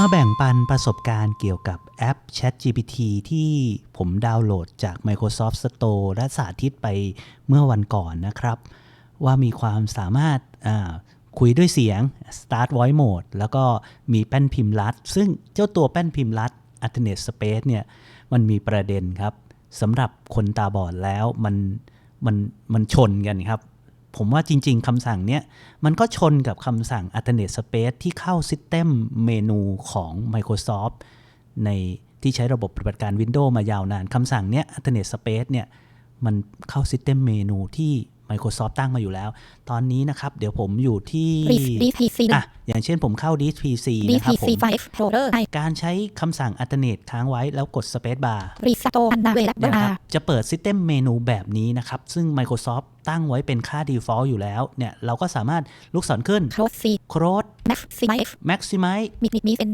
มาแบ่งปันประสบการณ์เกี่ยวกับแอป ChatGPT ที่ผมดาวน์โหลดจาก Microsoft Store และสาธิตไปเมื่อวันก่อนนะครับ ว่ามีความสามารถคุยด้วยเสียง Start Voice Mode แล้วก็มีแป้นพิมพ์ลัด ซึ่งเจ้าตัวแป้นพิมพ์ลัด Alternate Space เนี่ยมันมีประเด็นครับสำหรับคนตาบอดแล้วมันมันมันชนกันครับ ผมว่าจริง ๆคำสั่งเนี้ยมันก็ชนกับคำสั่ง Alternate Space ที่เข้า System เมนูของ Microsoft ในที่ใช้ระบบปฏิบัติการ Windows มายาวนานคำสั่งเนี้ย Alternate Space เนี่ยมันเข้า System เมนูที่ Microsoft ตั้งมาอยู่แล้ว ตอนนี้นะครับ เดี๋ยวผมอยู่ที่ DPC อะอย่างเช่นผมเข้า DPC นะครับผ DPC ม5 Explorer การใช้คำสั่ง Alternate ค้างไว้แล้วกด Space Bar Restore Anna นะ Available ครับจะเปิด System เมนูแบบนี้นะครับ ซึ่ง Microsoft ตั้งไว้เป็นค่า Default อยู่แล้วเนี่ยเราก็สามารถลูกศรขึ้น Close C Close Maximize Maximize Mid Mid Mid N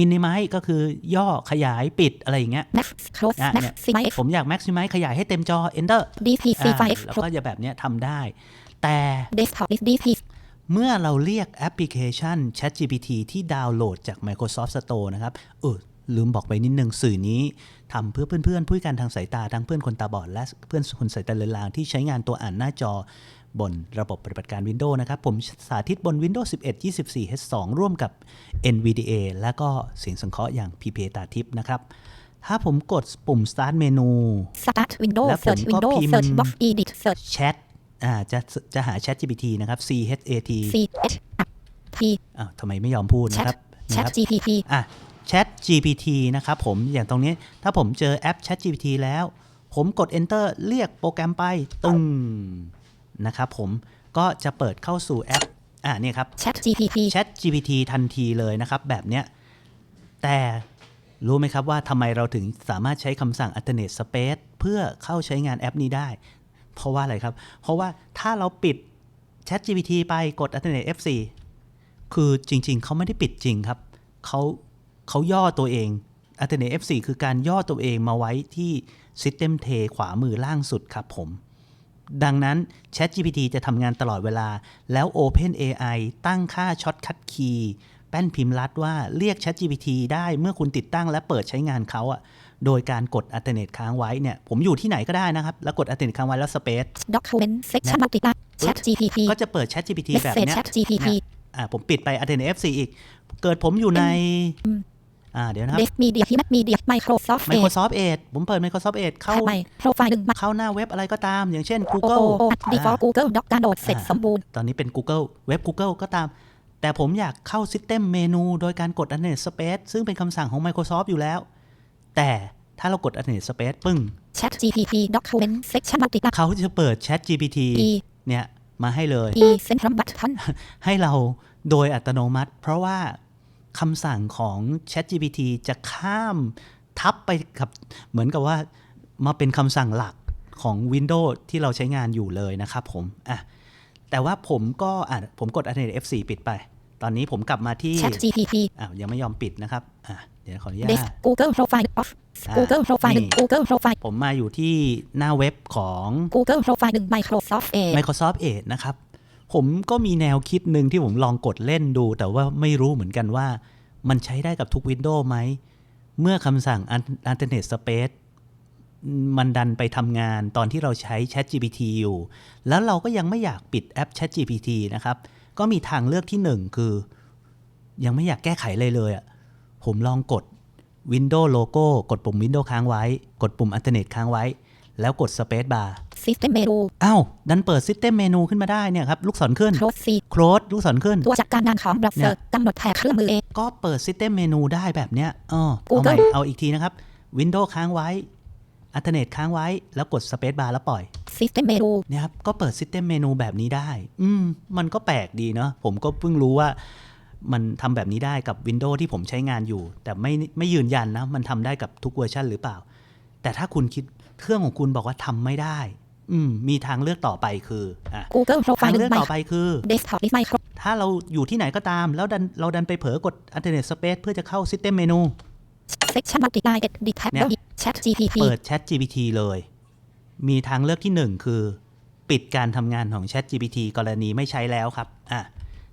Minimize ก็คือย่อขยายปิดอะไรอย่างเงี้ย Max Close อะเนี่ย Maximize ผมอยาก Maximize ขยายให้เต็มจอ Enter DPC อ่า5แล้วก็จะแบบเนี้ยทำได้ แต่ Desktop is DPC เมื่อเราเรียกแอปพลิเคชัน ChatGPT ที่ดาวน์โหลดจาก Microsoft Store นะครับเออลืมบอกไปนิดนึงสื่อนี้ ทำเพื่อเพื่อนๆผู้พิการทางสายตาทั้งเพื่อนคนตาบอดและเพื่อนคนสายตาเลือนลางที่ใช้งานตัวอ่านหน้าจอบนระบบปฏิบัติการ Windows นะครับ ผมสาธิตบน Windows 11 24 H2 ร่วมกับ NVDA และก็เสียงสังเคราะห์อย่าง PPA ตาทิพย์นะครับ ถ้าผมกดปุ่ม Start Menu Start Windows แล้วผม Search ก็ Windows พิมพ์ Search Box Edit Search Chat อ่าจะจะหา ChatGPT นะครับ C H A T C H T อ้าวทำไมไม่ยอมพูดนะครับ Chat นะครับ Chat GPT อะ Chat GPT นะครับผมอย่างตรงนี้ถ้าผมเจอแอป Chat GPT แล้ว ผมกด Enter เรียกโปรแกรมไปตึงนะครับผมก็จะเปิดเข้าสู่แอปอะเนี่ยครับ Chat GPT Chat GPT ทันทีเลยนะครับแบบเนี้ยแต่รู้ไหมครับว่าทำไมเราถึงสามารถใช้คำสั่ง alternate space เพื่อเข้าใช้งานแอปนี้ได้ เพราะว่าอะไรครับ เพราะว่าถ้าเราปิด Chat GPT ไปกด alternate F4 คือจริง ๆ เขาไม่ได้ปิดจริงครับ เขา เขาย่อตัวเอง alternate F4 คือการย่อตัวเองมาไว้ที่ system t ขวามือล่างสุดครับผม ดังนั้น ChatGPT จะทำงานตลอดเวลา แล้ว OpenAI ตั้งค่า Shortcut Key แป้นพิมพ์ลัดว่าเรียก ChatGPT ได้เมื่อคุณติดตั้งและเปิดใช้งานเขาอะโดยการกด Alternate ค้างไว้เนี่ย ผมอยู่ที่ไหนก็ได้นะครับ แล้วกด Alternate ค้างไว้แล้ว Space Document Section Multiply Chat GPT ก็จะเปิด ChatGPT แบบ Message เนี้ย Chat GPT นะอ่าผมปิดไป Alternate F4 อีก เกิดผมอยู่ใน อ่าเดี๋ยวนะครับ Desk Media Himat Media Microsoft Edge Microsoft Edge ผมเปิด Microsoft Edge เข้าใหม่ Profile 1มาเข้าหน้าเว็บอะไรก็ตาม อย่างเช่นโอ้ Google โอ้ Default Google Doc การโหลดเสร็จอ่าสมบูรณ์ ตอนนี้เป็น Google เว็บ Google ก็ตาม แต่ผมอยากเข้า System เมนูโดยการกด Alternate Space ซึ่งเป็นคำสั่งของ Microsoft อยู่แล้ว แต่ถ้าเรากด Alternate Space ปึ้ง Chat GPT Document Section Multiply เขาจะเปิด Chat GPT E เนี่ยมาให้เลย E Central Button ให้เราโดยอัตโนมัติ เพราะว่า คำสั่งของ ChatGPT จะข้ามทับไปกับเหมือนกับว่ามาเป็นคำสั่งหลักของ Windows ที่เราใช้งานอยู่เลยนะครับผมอะแต่ว่าผมก็อะผมกด Alternate F4 ปิดไป ตอนนี้ผมกลับมาที่ Chat GPT อะยังไม่ยอมปิดนะครับอะเดี๋ยวขออนุญา Desk ต Google Profile Off อ่า Google Profile นี่1 Google Profile ผมมาอยู่ที่หน้าเว็บของ Google Profile 1 Microsoft Edge Microsoft Edge นะครับ ผมก็มีแนวคิดหนึ่งที่ผมลองกดเล่นดู แต่ว่าไม่รู้เหมือนกันว่า มันใช้ได้กับทุก Windows ไหม เมื่อคำสั่ง Alternate Space มันดันไปทำงานตอนที่เราใช้ ChatGPT อยู่ แล้วเราก็ยังไม่อยากปิดแอป ChatGPT นะครับ ก็มีทางเลือกที่หนึ่งคือ ยังไม่อยากแก้ไขเลยเลยอะ ผมลองกด Windows Logo กดปุ่ม Windows ค้างไว้ กดปุ่ม Alternate ค้างไว้ แล้วกด Space Bar System Menu อ้าว ดันเปิด System เมนูขึ้นมาได้เนี่ยครับ ลูกศรขึ้น Close C Close ลูกศรขึ้น ตัวจัดการงานของเนี่ browser ยกำหนดแถบเครื่องมือเอง ก็เปิด System เมนูได้แบบเนี้ยอ๋อเอาใหม่ Google เอาอีกทีนะครับ Windows ค้างไว้ Alternate ค้างไว้ แล้วกด Space Bar แล้วปล่อย System Menu เนี่ยครับ ก็เปิด System เมนูแบบนี้ได้ อืม มันก็แปลกดีเนาะ ผมก็เพิ่งรู้ว่ามันทำแบบนี้ได้กับ Windows ที่ผมใช้งานอยู่ แต่ไม่ไม่ยืนยันนะ มันทำได้กับทุกเวอร์ชันหรือเปล่า แต่ถ้าคุณคิดเครื่องของคุณบอกว่าทำไม่ได้ อืมมีทางเลือกต่อไปคืออะ Google ทาง Profile เลือก1ต่อไปคือ Desktop is Micro ถ้าเราอยู่ที่ไหนก็ตาม แล้วดันเราดันไปเผลอกด Alternate Space เพื่อจะเข้า System เมนู Section Multiply Edit Tab เนี่ย Chat GPT เปิด Chat GPT เลย มีทางเลือกที่หนึ่งคือ ปิดการทำงานของ Chat GPT กรณีไม่ใช้แล้วครับ อะ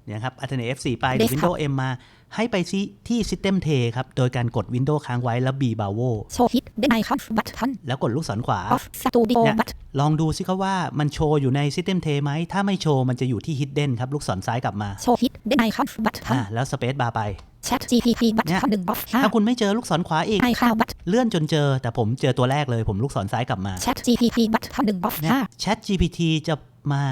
เนี่ยครับ Alternate F4 ไปหรือ Desktop Windows M มา ให้ไปที่ที่ System T ครับ โดยการกด Windows ค้างไว้แล้ว B b a v o โชว์ฮิตเดนไอคอนบัตทันแล้วกดลูกศรขวาออฟสตูดิโอเนี่ยบัตลองดูสิครับว่ามันโชว์อยู่ใน System T ไหม ถ้าไม่โชว์มันจะอยู่ที่ Hidden ครับ ลูกศรซ้ายกลับมาโชว์ฮิตเดนไอคอนบัตทันอ่าแล้ว Space Bar ไปแชท GPT บัตทันหนึ่งออฟห้าถ้าคุณไม่เจอลูกศรขวาอีกไอคลาวบัตเลื่อนจนเจอ แต่ผมเจอตัวแรกเลยผมลูกศรซ้ายกลับมาแชท GPT บัตทันหนึ่งออฟเนี่ยห้า Chat GPT จะมา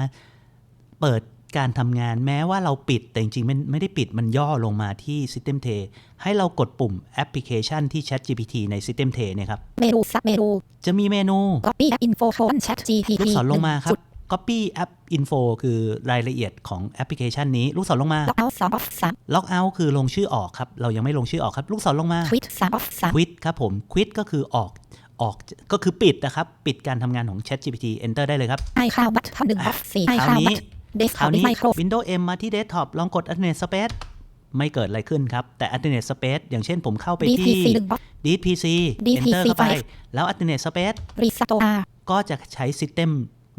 เปิด การทำงานแม้ว่าเราปิดแต่จริงๆไม่ไม่ได้ปิดมันย่อลงมาที่ System T ให้เรากดปุ่มแอปพลิเคชันที่ Chat GPT ใน System T เนี่ยครับ เมนูซับเมนู จะมีเมนู copy app info โคนแชท GPT ลูกศรลงมาครัจุบด Copy App Info คือรายละเอียดของแอปพลิเคชันนี้ ลูกศรลงมาล็อกเอาท์สามออฟสาม Log Out คือลงชื่อออกครับ เรายังไม่ลงชื่อออกครับ ลูกศรลงมาทวิตสามออฟสาม Quit ครับผม Quit ก็คือออกออกก็คือปิดนะครับ ปิดการทำงานของ Chat GPT Enter ได้เลยครับไอคลาวบัตทันหนึ่งออฟสี่ไอคคราลาววบันี้ต เดสคก์ราวนี้ไมโคร Windows M มาที่ Desktop ลองกด Alternate Space ไม่เกิดอะไรขึ้นครับ แต่ Alternate Space อย่างเช่นผมเข้าไปดีที่พีซีหนึ่งออฟ Delete PC DPC Enter เข้าไปไฟล์แล้ว Alternate Space รีสโตอาก็จะใช้ System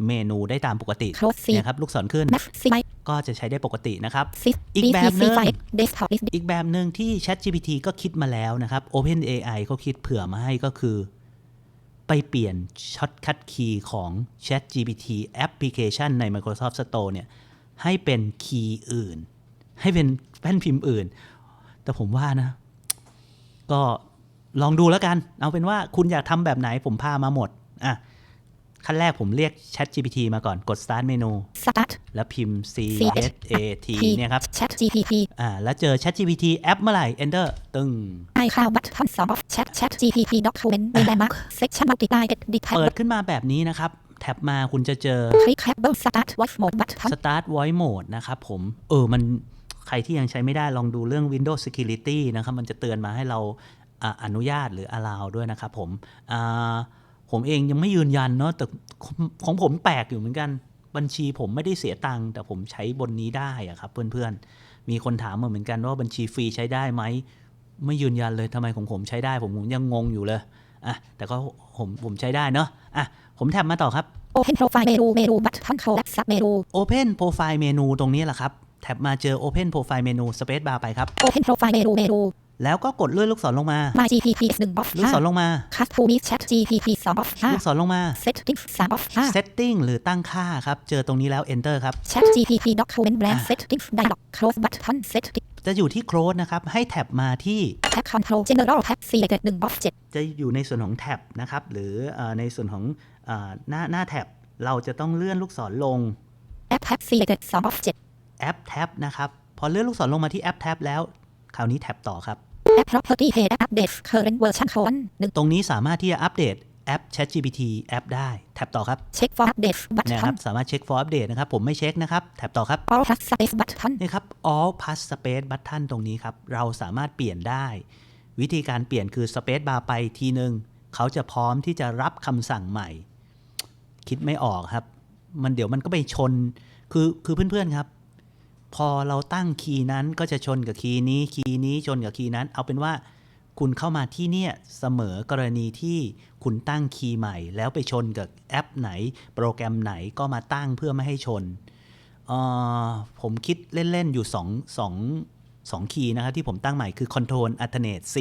เมนูได้ตามปกติโคลสซีเนี่ยครับลูกศรขึ้นแม็กซีไมก็จะใช้ได้ปกตินะครับซิสอีกดีแบพีบหนึ่ซีงไฟล์เดสก์ท็อปลิสต์อีกแบบหนึ่งที่ ChatGPT ก็คิดมาแล้วนะครับ OpenAI ก็คิดเผื่อมาให้ก็คือ ไปเปลี่ยนช็อตคัดคีย์ของ ChatGPT แอปพลิเคชันใน Microsoft Store เนี่ยให้เป็นคีย์อื่น ให้เป็นแป้นพิมพ์อื่น แต่ผมว่านะ ก็ลองดูแล้วกัน เอาเป็นว่าคุณอยากทำแบบไหนผมพามาหมด ขั้นแรกผมเรียก ChatGPT มาก่อนกด Start เมนูสตาร์ทแล้วพิมพ์ C C H A T เนี่ยครับแชท GPT อ่าแล้วเจอ ChatGPT แอปเมื่อไหร่ Enter ตึงไอคลาวบัตทันสองออฟแชทแชท GPT document ในไดมาร์กเซ็กชันมัลติไลน์ดีแท็บเปิดขึ้นมาแบบนี้นะครับ แท็บมาคุณจะเจอคลิกแคปเบิลสตาร์ทวอชโหมดบัตทัน Start Voice Mode นะครับผม เออมันใครที่ยังใช้ไม่ได้ลองดูเรื่อง Windows Security นะครับ มันจะเตือนมาให้เราอ่าอนุญาตหรือ allow ด้วยนะครับผมอ่า ผมเองยังไม่ยืนยันเนาะแต่ของของผมแปลกอยู่เหมือนกัน บัญชีผมไม่ได้เสียตังค์แต่ผมใช้บนนี้ได้อะครับ เพื่อนๆ มีคนถามมาเหมือนกันว่าบัญชีฟรีใช้ได้ไหมไม่ยืนยันเลยทำไมของผมใช้ได้ ผมผมยังงงอยู่เลยอะแต่ก็ผมผมใช้ได้เนาะอะผมแท็บมาต่อครับโอเพนโปรไฟล์เมนูเมนูบัตทันโคดับซับเมนู Open Profile Menu ตรงนี้แหละครับ แท็บมาเจอ Open Profile Menu Space Bar ไปครับโอเพ นโปรไฟล์เมนูเมนูแล้วก็กดเลื่อนลูกศรลงมา My GPT หนึ่งออฟลูกศรลงมาคัสทูมิแชท GPT สองออฟห้าลูกศรลงมา Settings สามออฟห้า Setting หรือตั้งค่าครับ เจอตรงนี้แล้ว Enter ครับ Chat GPT document brand อะ settings dialog close button setting จะอยู่ที่ Close นะครับ ให้แท็บมาที่ tab control general tab selected หนึ่งออฟเจ็ดจะอยู่ในส่วนของแท็บนะครับ หรือเอ่อในส่วนของเอ่อหน้าหน้าแท็บ เราจะต้องเลื่อนลูกศรลง app tab selected สองออฟเจ็ดแอปแท็บนะครับ พอเลื่อนลูกศรลงมาที่แอปแท็บแล้ว คราวนี้แท็บต่อครับ app property page update current version โคนหนึ่งตรงนี้สามารถที่จะอัปเดตแอป ChatGPT แอปได้ แท็บต่อครับ check for update เนี่ยค button รับสามารถเช็ค for update นะครับ ผมไม่เช็คนะครับ แท็บต่อครับ all plus space button นี่ครับ all plus space button ตรงนี้ครับ เราสามารถเปลี่ยนได้ วิธีการเปลี่ยนคือ space bar ไปทีหนึ่งเขาจะพร้อมที่จะรับคำสั่งใหม่ คิดไม่ออกครับ มันเดี๋ยวมันก็ไปชน คือคือเพื่อนๆครับ พอเราตั้งคีย์นั้นก็จะชนกับคีย์นี้ คีย์นี้ชนกับคีย์นั้น เอาเป็นว่าคุณเข้ามาที่เนี่ยเสมอกรณีที่คุณตั้งคีย์ใหม่ แล้วไปชนกับแอปไหน โปรแกรมไหนก็มาตั้งเพื่อไม่ให้ชนออผมคิดเล่น ๆ อยู่2 2 2คีย์นะครับที่ผมตั้งใหม่คือ Control Alternate C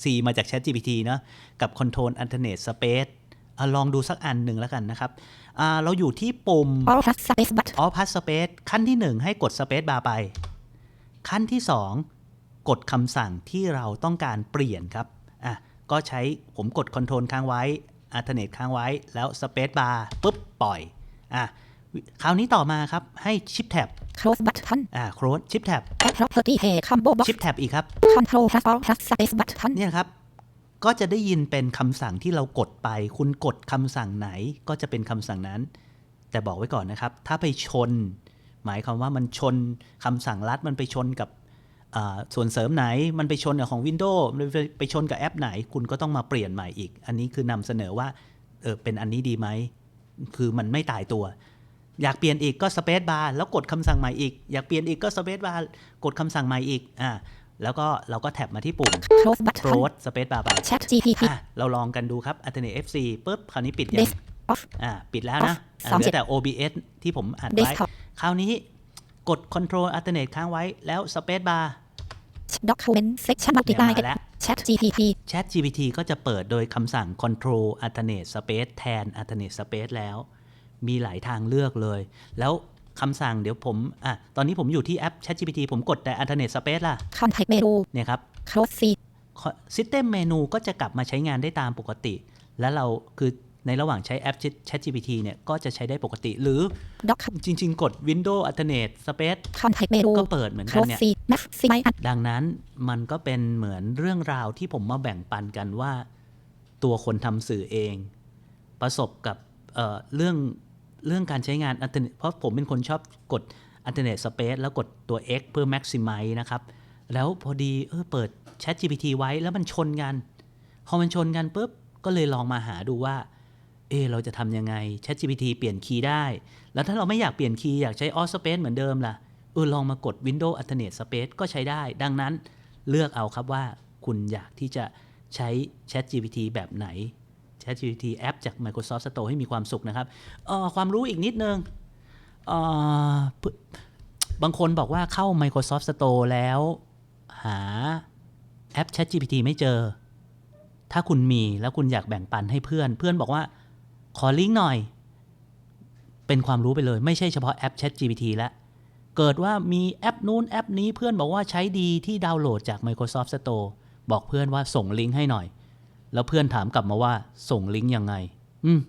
C มาจาก ChatGPT เนะกับ Control Alternate Space อลองดูสักอันหนึ่งแล้วกันนะครับ เราอยู่ที่ปุ่ม all plus space button All Pass Space ขั้นที่ 1 ให้กด Space Bar ไป ขั้นที่ 2 กดคำสั่งที่เราต้องการเปลี่ยนครับอะก็ใช้ผมกด Control ค้างไว้ Alternate ค้างไว้ แล้ว Space Bar ปุ๊บ ปล่อยอะคราวนี้ต่อมาครับ ให้ Shift Tab close button อ่า Close Shift Tab app property page combo box Shift Tab อีกครับ control plus all plus space button เนี่ยครับ ก็จะได้ยินเป็นคำสั่งที่เรากดไป คุณกดคำสั่งไหนก็จะเป็นคำสั่งนั้น แต่บอกไว้ก่อนนะครับ ถ้าไปชน หมายความว่ามันชนคำสั่งลัดมันไปชนกับส่วนเสริมไหนมันไปชนกับของ Windows มันไปไปชนกับแอปไหน คุณก็ต้องมาเปลี่ยนใหม่อีก อันนี้คือนำเสนอว่าเออเป็นอันนี้ดีไหม คือมันไม่ตายตัว อยากเปลี่ยนอีกก็สเปซบาร์แล้วกดคำสั่งใหม่อีก อยากเปลี่ยนอีกก็สเปซบาร์กดคำสั่งใหม่อีกอ่า แล้วก็เราก็แท็บมาที่ปุ่ม close button close space bar ไป chat GPT อะเราลองกันดูครับ alternate FC ปุ๊บคราวนี้ปิดยัง desk off อ่าปิดแล้วนะ off อะสามเหลืเจ็ดอแต่ OBS ที่ผมอัดไว้ desktop คราวนี้กด control alternate ค้างไว้แล้ว space bar document section เนี่ย multiply มาแล้ว chat GPT Chat GPT ก็จะเปิดโดยคำสั่ง control alternate space แทน alternate space แล้ว มีหลายทางเลือกเลย แล้ว คำสั่งเดี๋ยวผมอะตอนนี้ผมอยู่ที่แอป Chat GPT ผมกดแต่ alternate space ล่ะ context menu เนี่ยครับ close seat System Menu ก็จะกลับมาใช้งานได้ตามปกติ แล้วเราคือในระหว่างใช้แอป Chat GPT เนี่ย ก็จะใช้ได้ปกติหรือ doc จริง ๆ กด Windows alternate space context menu ก็เปิดเหมือนกัน close เนี่ย seat maximize ดังนั้นมันก็เป็นเหมือนเรื่องราวที่ผมมาแบ่งปันกันว่า ตัวคนทำสื่อเอง ประสบกับเอ่อเรื่อง เรื่องการใช้งานอันเทอร์เน็ตเพราะผมเป็นคนชอบกดอันเทอร์เน็ตสเปซแล้วกดตัว X เพื่อ maximize นะครับ แล้วพอดีเออเปิด Chat GPT ไว้แล้วมันชนกัน พอมันชนกันปุ๊บ ก็เลยลองมาหาดูว่า เออเราจะทำยังไง Chat GPT เปลี่ยนคีย์ได้ แล้วถ้าเราไม่อยากเปลี่ยนคีย์อยากใช้ All Space เหมือนเดิมล่ะเออลองมากด Windows Alternate Space ก็ใช้ได้ ดังนั้นเลือกเอาครับว่าคุณอยากที่จะใช้ Chat GPT แบบไหน Chat GPT แอปจาก Microsoft Store ให้มีความสุขนะครับความรู้อีกนิดนึงบางคนบอกว่าเข้า Microsoft Store แล้วหาแอป Chat GPT ไม่เจอ ถ้าคุณมีแล้วคุณอยากแบ่งปันให้เพื่อน เพื่อนบอกว่าขอลิงก์หน่อย เป็นความรู้ไปเลย ไม่ใช่เฉพาะแอป Chat GPT แล้วเกิดว่ามีแอปนู้นแอปนี้เพื่อนบอกว่าใช้ดีที่ดาวน์โหลดจาก Microsoft Store บอกเพื่อนว่าส่งลิงก์ให้หน่อย แล้วเพื่อนถามกลับมาว่าส่งลิงก์ยังไง อืม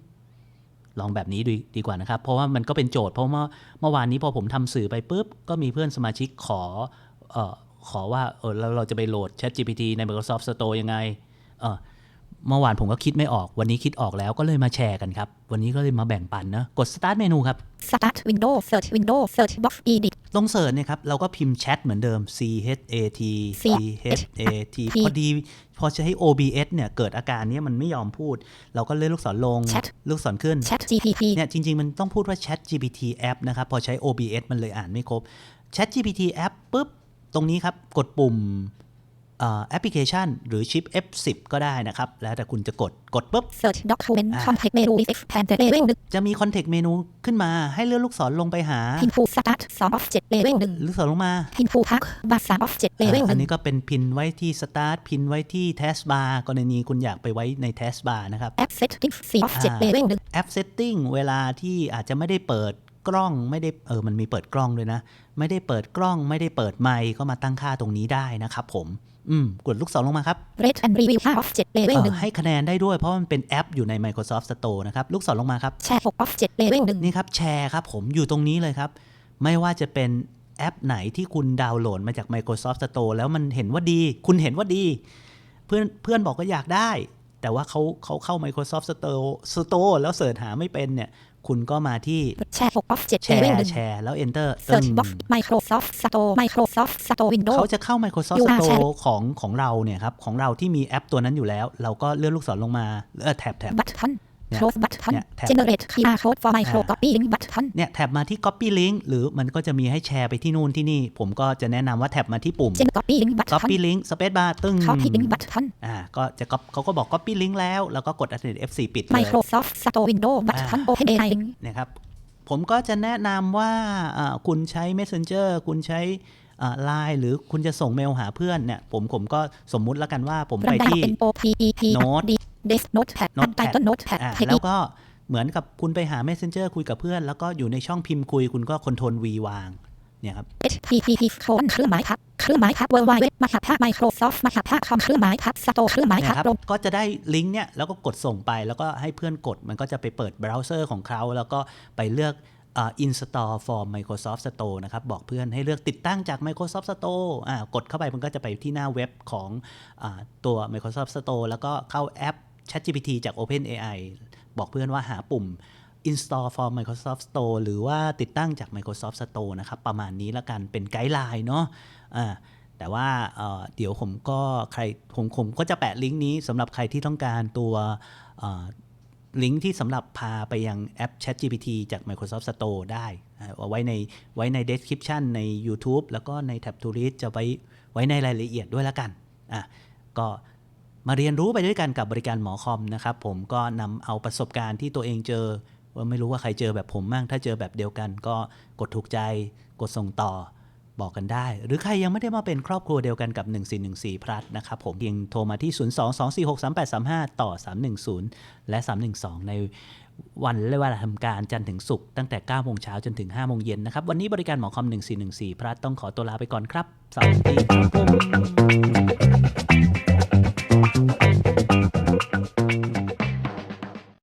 ลองแบบนี้ดีดีกว่านะครับ เพราะว่ามันก็เป็นโจทย์เพราะว่าเมื่อวานนี้พอผมทำสื่อไปปุ๊บ ก็มีเพื่อนสมาชิกขอเอ่อขอว่าเออแล้วเราจะไปโหลด Chat GPT ใน Microsoft Store ยังไงเออ เมื่อวานผมก็คิดไม่ออก วันนี้คิดออกแล้วก็เลยมาแชร์กันครับ วันนี้ก็เลยมาแบ่งปันนะ กด Start เมนูครับ start window search window search box edit ตรงเสิร์ชเนี่ยครับ เราก็พิมพ์แชทเหมือนเดิม C H A T C H A T พอดี พอจะให้ OBS เนี่ย เกิดอาการเนี้ยมันไม่ยอมพูด เราก็เลื่อนลูกศรลง Chat ลูกศรขึ้น chat GPT เนี่ย จริง ๆ มันต้องพูดว่า Chat GPT App นะครับ พอใช้ OBS มันเลยอ่านไม่ครบ Chat GPT App ปุ๊บ ตรงนี้ครับ กดปุ่ม แอปพลิเคชัน หรือชิป F10 ก็ได้นะครับ แล้วแต่คุณจะกดกดปุ๊บ search document อ่า context menu with expanded level 1จะมี Context Menu ขึ้นมาให้เลื่อนลูกศรลงไปหา pin to start 2 of 7 level 1ลูกศรลงมา pin to park bar 3 of 7 level อ่าอันนี้1ก็เป็นพินไว้ที่ Start พินไว้ที่ Taskbar กรณีคุณอยากไปไว้ใน Taskbar นะครับ app settings 4 of อ่า7 level 1 App Setting เวลาที่อาจจะไม่ได้เปิดกล้องไม่ได้เออมันมีเปิดกล้องด้วยนะ ไม่ได้เปิดกล้องไม่ได้เปิดไมค์ก็มาตั้งค่าตรงนี้ได้นะครับผม อืม กดลูกศรลงมาครับ rate and review 5 of 7 level เออ1ให้คะแนนได้ด้วยเพราะมันเป็นแอปอยู่ใน Microsoft Store นะครับ ลูกศรลงมาครับ share 6 of 7 level 1 นี่ครับ แชร์ครับ ผมอยู่ตรงนี้เลยครับ ไม่ว่าจะเป็นแอปไหนที่คุณดาวน์โหลดมาจาก Microsoft Store แล้วมันเห็นว่าดี คุณเห็นว่าดี เพื่อนเพื่อนบอกก็อยากได้ แต่ว่าเขาเขาเข้า Microsoft Store Store แล้วเสิร์ชหาไม่เป็นเนี่ย คุณก็มาที่ share 6 of 7แช level ร์1แชร์แล้ว Enter ตึ้ search ง box Microsoft Store Microsoft Store Windows เขาจะเข้า Microsoft You are Store ของของเราเนี่ยครับ ของเราที่มีแอปตัวนั้นอยู่แล้ว เราก็เลื่อนลูกศรลงมาเออแท็บแท็บ button เนี่ย close button เนี่ยแท็บ generate QR code for micro อ่า copy link button เนี่ยแท็บมาที่ Copy Link หรือมันก็จะมีให้แชร์ไปที่นู่นที่นี่ ผมก็จะแนะนำว่าแท็บมาที่ปุ่ม gen copy link button Copy Link Space Bar ตึ้ง copy link button อ่าก็จะก็เขาก็บอก Copy Link แล้ว แล้วก็กด Alternate F4 ปิดเลย Microsoft Store Windows button open AI link นะครับผมก็จะแนะนำว่าอ่าคุณใช้ Messenger คุณใช้ไลน์หรือคุณจะส่งเมลหาเพื่อนเนี่ยผมผมก็สมมุติแล้วกันว่าผมรัไปนได้ที่เป็น OPEP Note D desk notepad Notepad untitled notepad อ่า heavy แล้วก็เหมือนกับคุณไปหา Messenger คุยกับเพื่อน แล้วก็อยู่ในช่องพิมพ์คุยคุณก็ Ctrl V วางเนี่ยครับ http โคนเครื่องหมายทับเครื่องหมายทับ worldwide มหาภาค Microsoft มหาภาคคอมเครื่องหมายทับ Store เครื่องหมายเนี่ทัยบครับลงก็จะได้ลิงก์เนี่ยแล้วก็กดส่งไปแล้วก็ให้เพื่อนกดมันก็จะไปเปิดเบราว์เซอร์ของเขาแล้วก็ไปเลือกอ่า install for Microsoft Store นะครับ บอกเพื่อนให้เลือกติดตั้งจาก Microsoft Store อ่ากดเข้าไปมันก็จะไปที่หน้าเว็บของอาตัว Microsoft Store แล้วก็เข้าแอป ChatGPT จาก OpenAI บอกเพื่อนว่าหาปุ่ม install for Microsoft Store หรือว่าติดตั้งจาก Microsoft Store นะครับ ประมาณนี้แล้วกันเป็นไกด์ไลน์เนาะอ่าแต่ว่าเเดี๋ยวผมก็ใครผมผมก็จะแปะลิงก์นี้สำหรับใครที่ต้องการตัวลิงก์ที่สำหรับพาไปยังแอป ChatGPT จาก Microsoft Store ได้เอาไว้ในไว้ใน description ใน YouTube แล้วก็ใน Tab to Read จะไว้ไว้ในรายละเอียดด้วยแล้วกันอะก็ มาเรียนรู้ไปด้วยกันกับบริการหมอคอมนะครับผมก็นำเอาประสบการณ์ที่ตัวเองเจอ ว่าไม่รู้ว่าใครเจอแบบผมบ้างถ้าเจอแบบเดียวกัน ก็กดถูกใจ กดส่งต่อบอกกันได้ หรือใครยังไม่ได้มาเป็นครอบครัวเดียวกันกับ 1414พลัสนะครับผมเพียงโทรมาที่ 022463835 ต่อ 310 และ 312 ในวันและเวลาทำการจันทร์ถึงศุกร์ตั้งแต่9โมงเช้าจนถึง5โมงเย็นนะครับ วันนี้บริการหมอคอม 1414พลัสต้องขอตัวลาไปก่อนครับสวัสดีครับผม Bye.